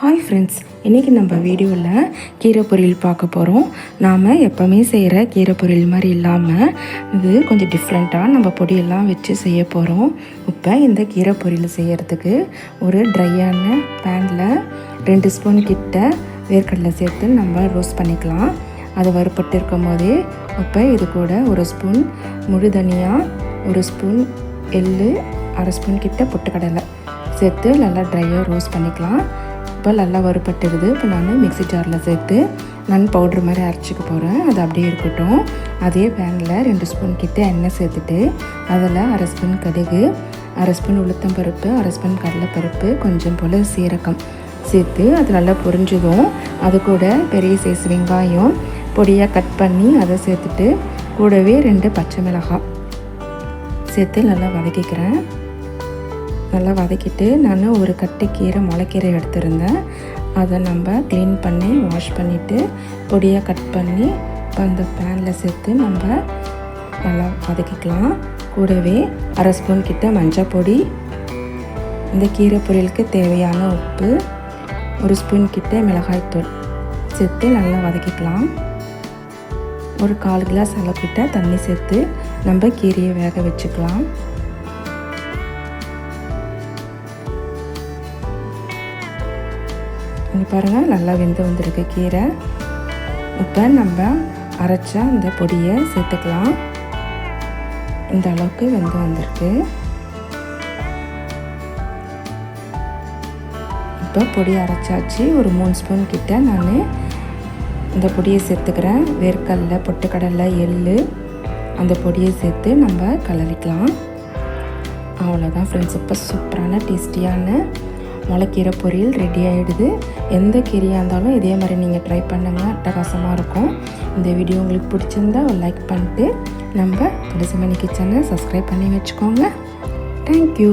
Hi friends இன்றைக்கி நம்ம வீடியோவில் கீரை பொரியல் பார்க்க போகிறோம் நாம் எப்போவுமே செய்கிற கீரை பொரியல் மாதிரி இல்லாமல் இது கொஞ்சம் டிஃப்ரெண்ட்டாக நம்ம பொடியெல்லாம் வச்சு செய்ய போகிறோம் இப்போ இந்த கீரை பொரியல் செய்கிறதுக்கு ஒரு ட்ரையான பேனில் ரெண்டு ஸ்பூன் கிட்ட வேர்க்கடலை சேர்த்து நம்ம ரோஸ்ட் பண்ணிக்கலாம். அது வறுப்பட்டு இருக்கும் போதே இப்போ இது கூட ஒரு ஸ்பூன் முழு தனியாக ஒரு ஸ்பூன் எள்ளு அரை ஸ்பூன் கிட்ட பொட்டுக்கடலை சேர்த்து நல்லா ட்ரையாக ரோஸ்ட் பண்ணிக்கலாம். இப்போ நல்லா வறுபட்டுருது இப்போ நான் மிக்ஸி ஜாரில் சேர்த்து நன் பவுட்ரு மாதிரி அரைச்சிக்க போகிறேன் அது அப்படியே இருக்கட்டும். அதே பேனில் ரெண்டு ஸ்பூன் கிட்ட எண்ணெய் சேர்த்துட்டு அதில் அரை ஸ்பூன் கடுகு அரை ஸ்பூன் உளுத்தம்பருப்பு அரை ஸ்பூன் கடலைப்பருப்பு கொஞ்சம் போல் சீரகம் சேர்த்து அது நல்லா பொரிஞ்சதும் அது கூட பெரிய சைஸ் வெங்காயம் பொடியாக கட் பண்ணி அதை சேர்த்துட்டு கூடவே ரெண்டு பச்சை மிளகாய் சேர்த்து நல்லா வதக்கிக்கிறேன். நல்லா வதக்கிட்டு நான் ஒரு கட்டு கீரை முளைக்கீரை எடுத்திருந்தேன். அதை நம்ம க்ளீன் பண்ணி வாஷ் பண்ணிவிட்டு பொடியாக கட் பண்ணி இப்போ அந்த பேனில் சேர்த்து நம்ம நல்லா வதக்கிக்கலாம். கூடவே அரை ஸ்பூன் கிட்ட மஞ்சள் பொடி இந்த கீரை பொரியலுக்கு தேவையான உப்பு ஒரு ஸ்பூன் கிட்ட மிளகாய்த்தூள் சேர்த்து நல்லா வதக்கிக்கலாம். ஒரு கால் கிளாஸ் அளவுக்கிட்ட தண்ணி சேர்த்து நம்ம கீரையை வேக வச்சுக்கலாம். இங்கே பாருங்கள் நல்லா வெந்து வந்திருக்கு கீரை. இப்போ நம்ம அரைச்ச இந்த பொடியை சேர்த்துக்கலாம். இந்த அளவுக்கு வெந்து வந்திருக்கு. இப்போ பொடி அரைச்சாச்சு. ஒரு மூணு ஸ்பூன் கிட்ட நான் இந்த பொடியை சேர்த்துக்கிறேன். வேர்க்கடலை பொட்டுக்கடலை எள் அந்த பொடியை சேர்த்து நம்ம கலரிக்கலாம். அவ்வளோதான் ஃப்ரெண்ட்ஸ் இப்போ சூப்பரான டேஸ்டியான முளைக்கீரை பொரியல் ரெடி ஆகிடுது எந்த கீரையாக இருந்தாலும் இதே மாதிரி நீங்கள் ட்ரை பண்ணுங்கள் அட்டகாசமாக இருக்கும். இந்த வீடியோ உங்களுக்கு பிடிச்சிருந்தா ஒரு லைக் பண்ணிட்டு நம்ம துளசிமணி கிச்சனை சப்ஸ்கிரைப் பண்ணி வச்சுக்கோங்க. தேங்க்யூ